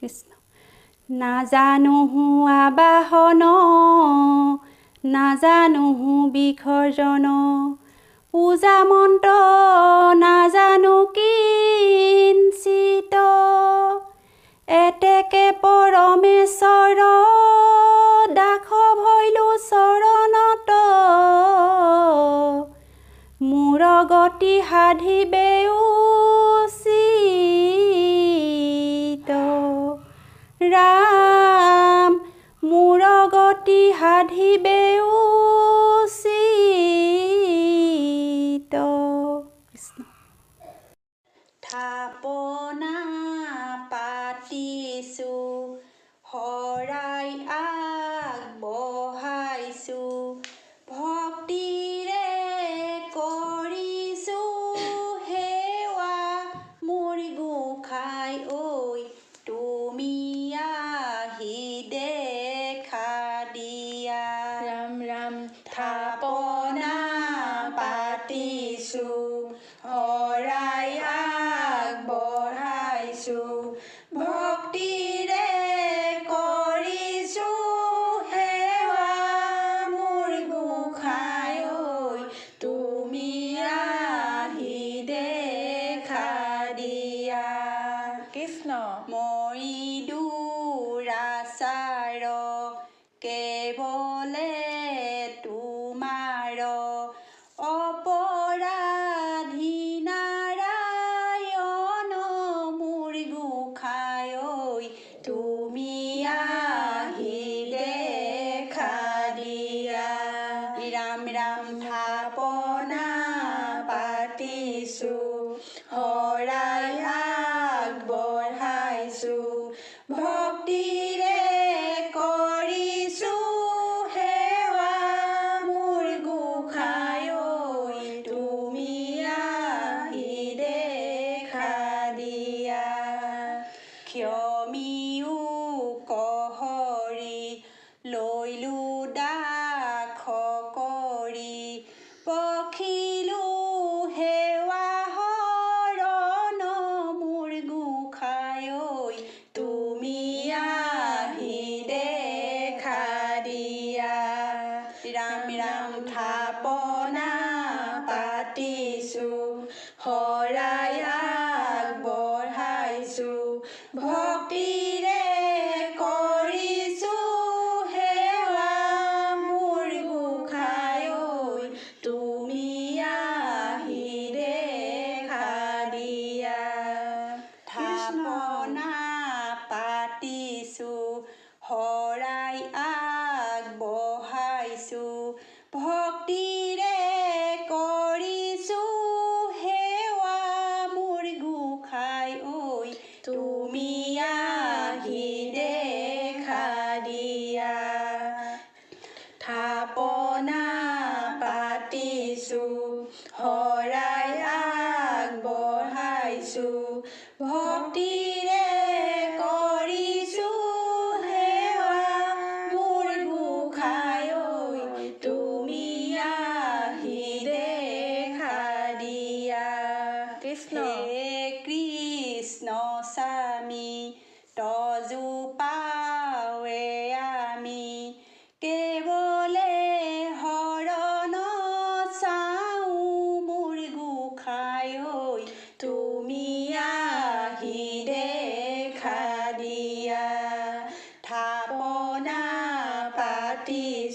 কৃষ্ণ। নাজানোহো হোৱা নাজানোহো বিসৰ্জন। পূজা মন্ত্ৰ নাজানো কিঞ্চিত। এতেকে পৰমেশ্বৰ দাস ভৈলো চৰণত। মোৰ গতি সাধিবেও সাধিবেও থাপনা পাতিছো হয় দিয়া কৃষ্ণ মৰি দূৰাচাৰ কেৱলে তোমাৰ অপৰাধী নাৰায়ণ মোৰ গোসাই তুমি আহি দেখা দিয়া ৰাম ৰাম থাপনা পাতিছোঁ হৰা Paul.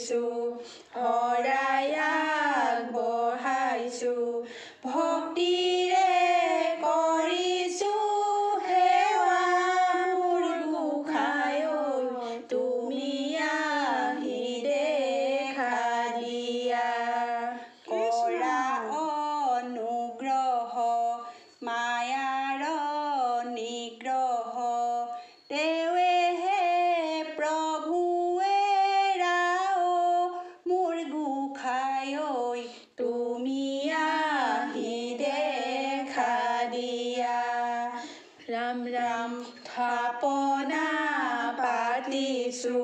আগবঢ়াইছো শৰাই আগবঢ়াইছো ভক্তি স্থাপনা পাতিছো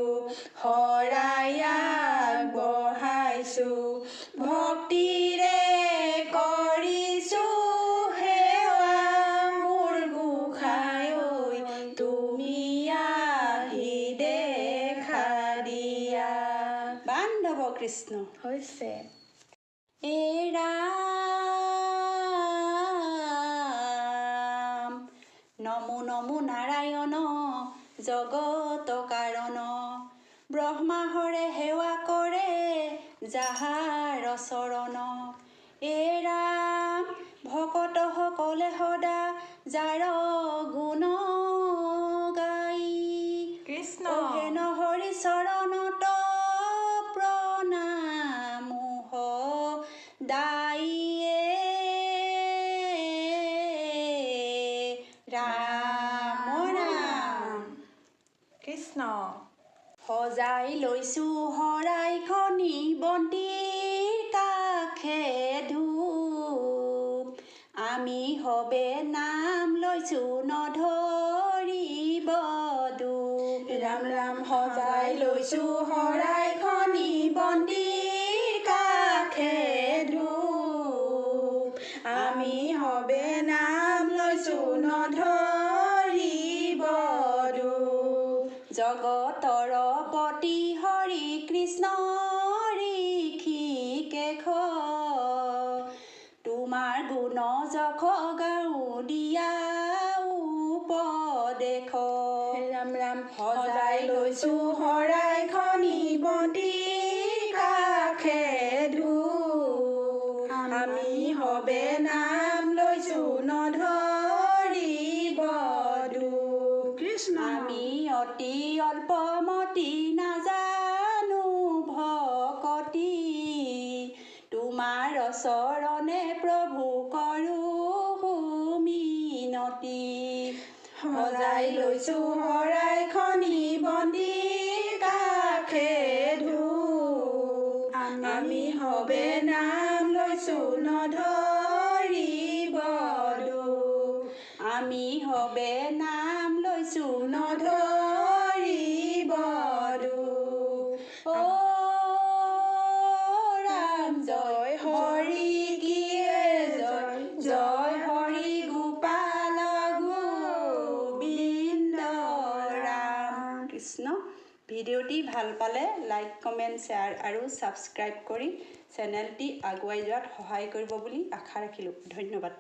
শৰাই আগবঢ়াইছো ভক্তিৰে কৰিছো সেৱা মোৰ গোসাই ঐ তুমি আহি দেখা দিয়া বান্ধৱ কৃষ্ণ হৈছে এৰা নমো নমো নাৰায়ণ জগত কাৰণ। ব্ৰহ্মাহৰে সেৱা কৰে যাহাৰ চৰণ। এ ৰাম ভকত সকলে সদা যাৰ গুণ গাই। কৃষ্ণ। হৰি চৰণত কৃষ্ণ। সজাই লৈছো শৰাইখনি বন্তি কাষে ধূপ। আমি হবে নাম লৈছো নধৰিব দুখ। ৰাম ৰাম সজাই লৈছো শৰাইখনি বন্তি জগতৰ পতি হৰি কৃষ্ণ ঋষিকেশ। তোমাৰ গুণ যশ গাওঁ দিয়া উপদেশ। ৰাম ৰাম। সজাই লৈছো শৰাইখনি বন্তি কাষে অতি অল্পমতি নাজানো ভকতি। তোমাৰ চৰণে প্ৰভু কৰো মিনতি সজাই লৈছো শৰাইখনি বন্তি কাষে ধূপ। আমি হবে নাম লৈছো নধৰিব আমি হবে নাম লৈছো নধৰিব ভিডিঅ'টি ভাল পালে লাইক কমেণ্ট শ্বেয়াৰ আৰু ছাবস্ক্ৰাইব কৰি চেনেলটি আগুৱাই যোৱাত সহায় কৰিব বুলি আশা ৰাখিলোঁ। ধন্যবাদ।